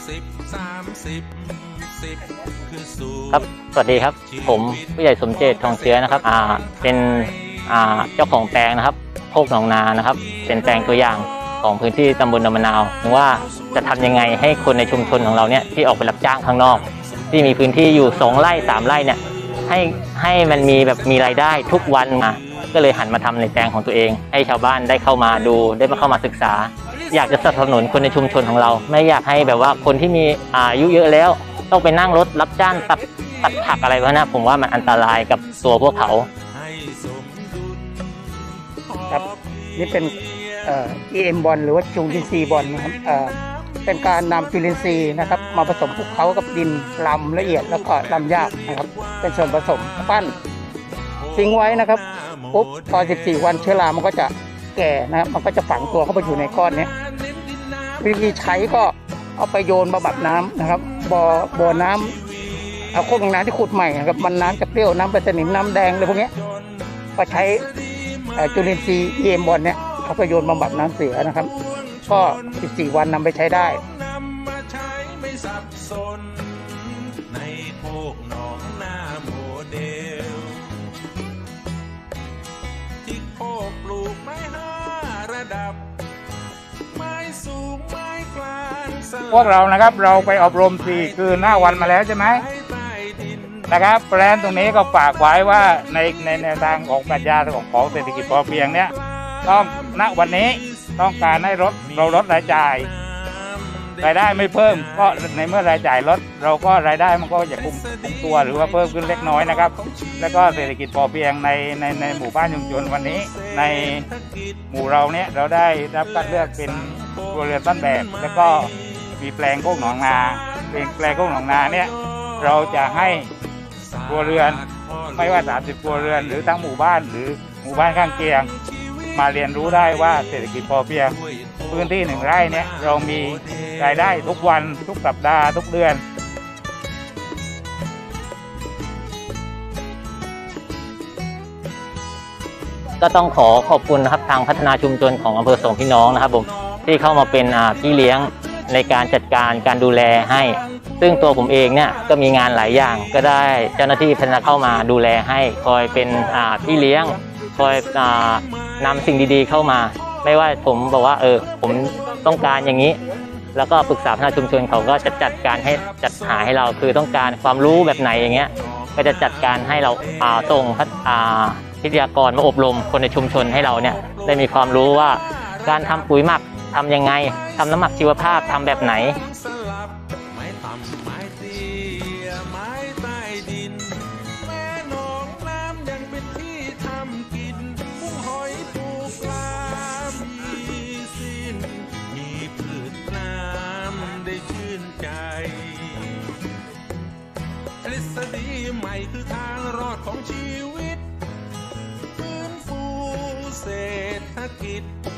บสามสิบสามสิบสิบคือสูตครับ สวัสดีครับ ผมผู้ใหญ่สมเจตทองเชื้อนะครับ อ่า เป็น อ่า เจ้าของแปลงนะครับ โคกหนองนานะครับ เป็นแปลงตัวอย่างของพื้นที่ตำบลดำมะนาวว่าจะทำยังไงให้คนในชุมชนของเราเนี่ยที่ออกไปรับจ้างข้างนอก ที่มีพื้นที่อยู่สองไร่สามไร่เนี่ยให้ให้มันมีแบบมีรายได้ทุกวันมาก็เลยหันมาทำในแปลงของตัวเอง ให้ชาวบ้านได้เข้ามาดูได้มาเข้ามาศึกษา อยากจะสนับสนุนคนในชุมชนของเรา ไม่อยากให้แบบว่าคนที่มีอายุเยอะแล้ว ต้องไปนั่งรถรับจ้างตัดตัดผักอะไรพวกนั้นผมว่ามันอันตรายกับตัวพวกเขา ครับนี่เป็นเอ่อ EM บอลหรือว่าจุลินทรีย์บอลนะครับเอ่อเป็นการนำจุลินทรีย์นะครับ มาผสมคลุกเคล้ากับดินลำละเอียดแล้วก็ลำหยาบนะครับ เป็นส่วนผสมปั้นทิ้งไว้นะครับปุ๊บพอ 14 วันเชื้อรามันก็จะ แก่นะครับมันก็จะฝังตัวเข้าไปอยู่ในก้อนนี้วิธีใช้ก็เอาไปโยนบำบัดน้ำนะครับบ่อบ่อน้ำเอาโคกน้ำที่ขุดใหม่นะครับมันน้ำจะเปรี้ยวน้ำเป็นสนิมน้ำแดงอะไรพวกนี้ก็ใช้จุลินทรีย์เอมบอลเนี่ยเขาไปโยนบำบัดน้ำเสียนะครับก็ 14 วันนำไปใช้ได้ พวกเรานะครับเราไปอบรมสี่คืนหน้าวันมาแล้วใช่ไหมนะครับแปลนตรงนี้ก็ฝากไว้ว่าในในแนวทางของปรัชญาของของเศรษฐกิจพอเพียงเนี่ยต้องณวันนี้ต้องการให้ลดเราลดรายจ่ายรายได้ไม่เพิ่มก็ในเมื่อรายจ่ายลดเราก็รายได้มันก็จะคงคงตัวหรือว่าเพิ่มขึ้นเล็กน้อยนะครับ แล้วก็เศรษฐกิจพอเพียงในในในหมู่บ้านชุมชนวันนี้ ในหมู่เราเนี่ยเราได้รับการเลือกเป็นครัวเรือนต้นแบบ แล้วก็ มีแปลงโคกหนองนาเป็นแปลงโคกหนองนาเนี่ยเราจะให้ครัวเรือนไม่ว่า 30ครัวเรือนหรือทั้งหมู่บ้านหรือหมู่บ้านข้างเคียง มาเรียนรู้ได้ว่าเศรษฐกิจพอเพียงพื้นที่หนึ่งไร่เนี่ยเรามีรายได้ทุกวันทุกสัปดาห์ทุกเดือนก็ต้องขอขอบคุณนะครับทางพัฒนาชุมชนของอำเภอสองพี่น้องนะครับผมที่เข้ามาเป็นพี่เลี้ยง ในการจัดการการดูแลให้ ซึ่งตัวผมเองเนี่ยก็มีงานหลายอย่างก็ได้เจ้าหน้าที่พัฒนาเข้ามาดูแลให้ คอยเป็นพี่เลี้ยง คอยอ่านำสิ่งดีๆเข้ามา ไม่ว่าผมบอกว่าเออผมต้องการอย่างนี้ แล้วก็ปรึกษาพัฒนาชุมชนเขาก็จะจัดการให้จัดหาให้เราคือต้องการความรู้แบบไหนอย่างเงี้ยก็จะจัดการให้เราอาส่งพัฒอ่าวิทยากรมาอบรมคนในชุมชนให้เราเนี่ยได้มีความรู้ว่าการทำปุ๋ยหมัก ทำยังไงทำน้ำหมักชีวภาพทำแบบไหนใหม่คือทางรอดของชีวิตฟื้นฟูเศรษฐกิจ